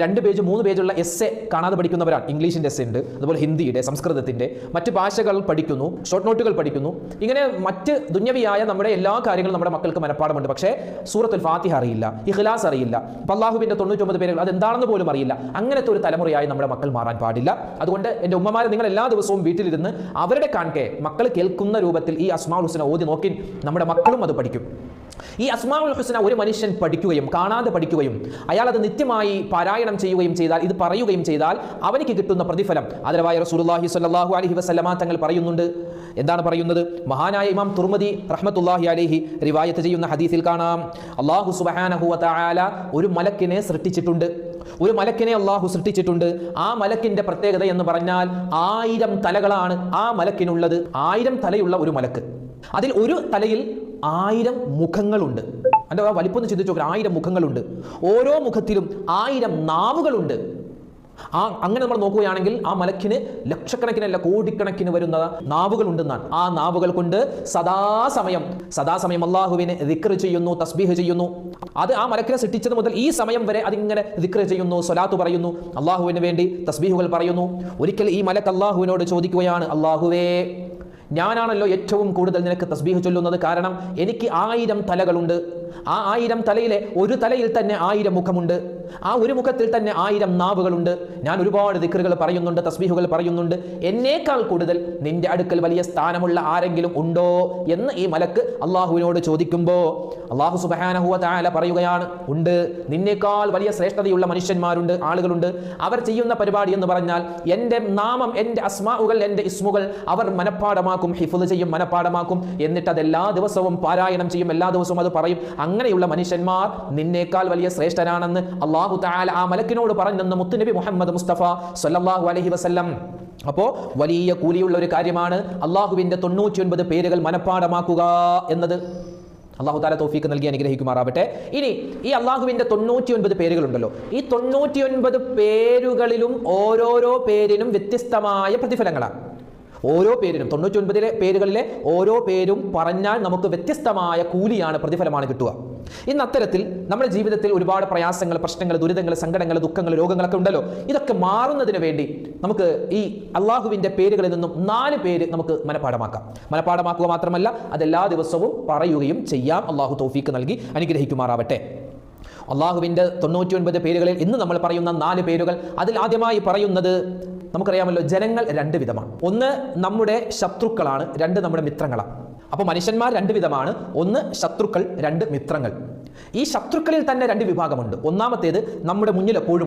രണ്ട് പേജ് മൂന്ന് പേജുള്ള എസ് എ കാണാതെ പഠിക്കുന്നവരാണ്. ഇംഗ്ലീഷിന്റെ എസ് ഉണ്ട് അതുപോലെ ഹിന്ദിയുടെ സംസ്കൃതത്തിന്റെ മറ്റ് ഭാഷകൾ പഠിക്കുന്നു ഷോർട്ട് നോട്ടുകൾ പഠിക്കുന്നു. ഇങ്ങനെ മറ്റ് ദുന്യവിയായ നമ്മുടെ എല്ലാ കാര്യങ്ങളും നമ്മുടെ മക്കൾക്ക് മനഃപ്പാടമുണ്ട്. പക്ഷേ സൂറത്തുൽ ഫാത്തിഹ അറിയില്ല ഇഖ്ലാസ് അറിയില്ല അള്ളാഹുവിന്റെ തൊണ്ണൂറ്റൊമ്പത് പേരുകൾ അതെന്താണെന്ന് പോലും അറിയില്ല. അങ്ങനത്തെ ഒരു തലമുറയായി നമ്മുടെ മക്കൾ മാറാൻ പാടില്ല. അതുകൊണ്ട് എന്റെ ഉമ്മമാരെ നിങ്ങൾ എല്ലാ ദിവസവും വീട്ടിലിരുന്ന് അവരുടെ കാണെ മക്കൾ കേൾക്കുന്ന രൂപത്തിൽ ഈ അസ്മാഉൽ ഹുസന ഓതി നോക്കി നമ്മുടെ മക്കളും അത് പഠിക്കും. ഈ അസ്മാഉൽ ഹുസ്ന ഒരു മനുഷ്യൻ പഠിക്കുകയും കാണാതെ പഠിക്കുകയും അയാൾ അത് നിത്യമായി പാരായണം ചെയ്യുകയും ചെയ്താൽ ഇത് പറയുകയും ചെയ്താൽ അവനിക്ക് കിട്ടുന്ന പ്രതിഫലം. അതിലവായ റസൂലുള്ളാഹി സ്വല്ലല്ലാഹു അലൈഹി വസല്ലമ തങ്ങൾ പറയുന്നുണ്ട്. എന്താണ് പറയുന്നത്? മഹാനായ ഇമാം തുർമദി റഹ്മത്തുള്ളാഹി അലൈഹി റിവായത്ത് ചെയ്യുന്ന ഹദീസിൽ കാണാം. അള്ളാഹു സുബ്ഹാനഹു വ തആല ഒരു മലക്കിനെ സൃഷ്ടിച്ചിട്ടുണ്ട്. ഒരു മലക്കിനെ അള്ളാഹു സൃഷ്ടിച്ചിട്ടുണ്ട്. ആ മലക്കിന്റെ പ്രത്യേകത എന്ന് പറഞ്ഞാൽ ആയിരം തലകളാണ് ആ മലക്കിനുള്ളത്. ആയിരം തലയുള്ള ഒരു മലക്ക്. അതിൽ ഒരു തലയിൽ ആയിരം മുഖങ്ങളുണ്ട്. അതിന്റെ ആ വലിപ്പം ഒന്ന് ചിന്തിച്ചു നോക്കുക ആയിരം മുഖങ്ങളുണ്ട്. ഓരോ മുഖത്തിലും ആയിരം നാവുകളുണ്ട്. ആ അങ്ങനെ നമ്മൾ നോക്കുകയാണെങ്കിൽ ആ മലക്കിന് ലക്ഷക്കണക്കിനല്ല കോടിക്കണക്കിന് വരുന്ന നാവുകളുണ്ടെന്നാണ്. ആ നാവുകൾ കൊണ്ട് സദാസമയം സദാസമയം അള്ളാഹുവിനെ ദിക്ർ ചെയ്യുന്നു തസ്ബീഹ് ചെയ്യുന്നു. അത് ആ മലക്കിനെ സൃഷ്ടിച്ചത് മുതൽ ഈ സമയം വരെ അതിങ്ങനെ ദിക്ർ ചെയ്യുന്നു സ്വലാത്ത് പറയുന്നു അള്ളാഹുവിന് വേണ്ടി തസ്ബീഹുകൾ പറയുന്നു. ഒരിക്കൽ ഈ മലക്ക് അള്ളാഹുവിനോട് ചോദിക്കുകയാണ് അള്ളാഹുവേ ഞാനാണല്ലോ ഏറ്റവും കൂടുതൽ നിനക്ക് തസ്ബീഹ് ചൊല്ലുന്നത്. കാരണം എനിക്ക് ആയിരം തലകളുണ്ട്. ആ ആയിരം തലയിലെ ഒരു തലയിൽ തന്നെ ആയിരം മുഖമുണ്ട്. ആ ഒരു മുഖത്തിൽ തന്നെ ആയിരം നാവുകളുണ്ട്. ഞാൻ ഒരുപാട് ദിക്കറുകൾ പറയുന്നുണ്ട് തസ്ബീഹുകൾ പറയുന്നുണ്ട്. എന്നേക്കാൾ കൂടുതൽ നിന്റെ അടുക്കൽ വലിയ സ്ഥാനമുള്ള ആരെങ്കിലും ഉണ്ടോ എന്ന് ഈ മലക്ക് അള്ളാഹുവിനോട് ചോദിക്കുമ്പോൾ അള്ളാഹു സുബാനഹുവ താല പറയുകയാണ് ഉണ്ട്. നിന്നേക്കാൾ വലിയ ശ്രേഷ്ഠതയുള്ള മനുഷ്യന്മാരുണ്ട് ആളുകളുണ്ട്. അവർ ചെയ്യുന്ന പരിപാടി എന്ന് പറഞ്ഞാൽ എന്റെ നാമം എന്റെ അസ്മാവുകൾ എന്റെ ഇസ്മുകൾ അവർ മനഃപ്പാടമാക്കും ഹിഫുദ് ചെയ്യും മനഃപ്പാടമാക്കും എന്നിട്ട് അത് എല്ലാ ദിവസവും പാരായണം ചെയ്യും എല്ലാ ദിവസവും അത് പറയും. അങ്ങനെയുള്ള മനുഷ്യന്മാർ നിന്നേക്കാൾ വലിയ ശ്രേഷ്ഠനാണെന്ന് അള്ളാഹു താല ആ മലക്കിനോട് പറഞ്ഞെന്ന് മുത്തുനബി മുഹമ്മദ് മുസ്തഫ സല്ലല്ലാഹു അലഹി വസ്ല്ലം. അപ്പോ വലിയ കൂലിയുള്ള ഒരു കാര്യമാണ് അള്ളാഹുവിന്റെ തൊണ്ണൂറ്റി ഒൻപത് പേരുകൾ മനഃപ്പാടമാക്കുക എന്നത്. അള്ളാഹു താല തോഫീക്ക് നൽകി അനുഗ്രഹിക്കുമാറാവട്ടെ. ഇനി ഈ അള്ളാഹുവിന്റെ തൊണ്ണൂറ്റി ഒൻപത് പേരുകളുണ്ടല്ലോ. ഈ തൊണ്ണൂറ്റി ഒൻപത് പേരുകളിലും ഓരോരോ പേരിനും വ്യത്യസ്തമായ പ്രതിഫലങ്ങളാണ്. ഓരോ പേരിനും തൊണ്ണൂറ്റി ഒൻപതിലെ പേരുകളിലെ ഓരോ പേരും പറഞ്ഞാൽ നമുക്ക് വ്യത്യസ്തമായ കൂലിയാണ് പ്രതിഫലമാണ് കിട്ടുക. ഇന്ന് അത്തരത്തിൽ നമ്മുടെ ജീവിതത്തിൽ ഒരുപാട് പ്രയാസങ്ങൾ പ്രശ്നങ്ങൾ ദുരിതങ്ങൾ സങ്കടങ്ങൾ ദുഃഖങ്ങൾ രോഗങ്ങളൊക്കെ ഉണ്ടല്ലോ. ഇതൊക്കെ മാറുന്നതിന് വേണ്ടി നമുക്ക് ഈ അള്ളാഹുവിന്റെ പേരുകളിൽ നിന്നും നാല് പേര് നമുക്ക് മനഃപ്പാടമാക്കാം മനഃപ്പാടമാക്കുക മാത്രമല്ല അതെല്ലാ ദിവസവും പറയുകയും ചെയ്യാം. അള്ളാഹു തോഫീക്ക് നൽകി അനുഗ്രഹിക്കുമാറാവട്ടെ. അള്ളാഹുവിന്റെ തൊണ്ണൂറ്റി ഒൻപത് പേരുകളിൽ ഇന്ന് നമ്മൾ പറയുന്ന നാല് പേരുകൾ അതിൽ ആദ്യമായി പറയുന്നത് നമുക്കറിയാമല്ലോ ജനങ്ങൾ രണ്ട് വിധമാണ്. ഒന്ന് നമ്മുടെ ശത്രുക്കളാണ് രണ്ട് നമ്മുടെ മിത്രങ്ങളാണ്. അപ്പോൾ മനുഷ്യന്മാർ രണ്ട് വിധമാണ്. ഒന്ന് ശത്രുക്കൾ രണ്ട് മിത്രങ്ങൾ. ഈ ശത്രുക്കളിൽ തന്നെ രണ്ട് വിഭാഗമുണ്ട്. ഒന്നാമത്തേത് നമ്മുടെ മുന്നിൽ എപ്പോഴും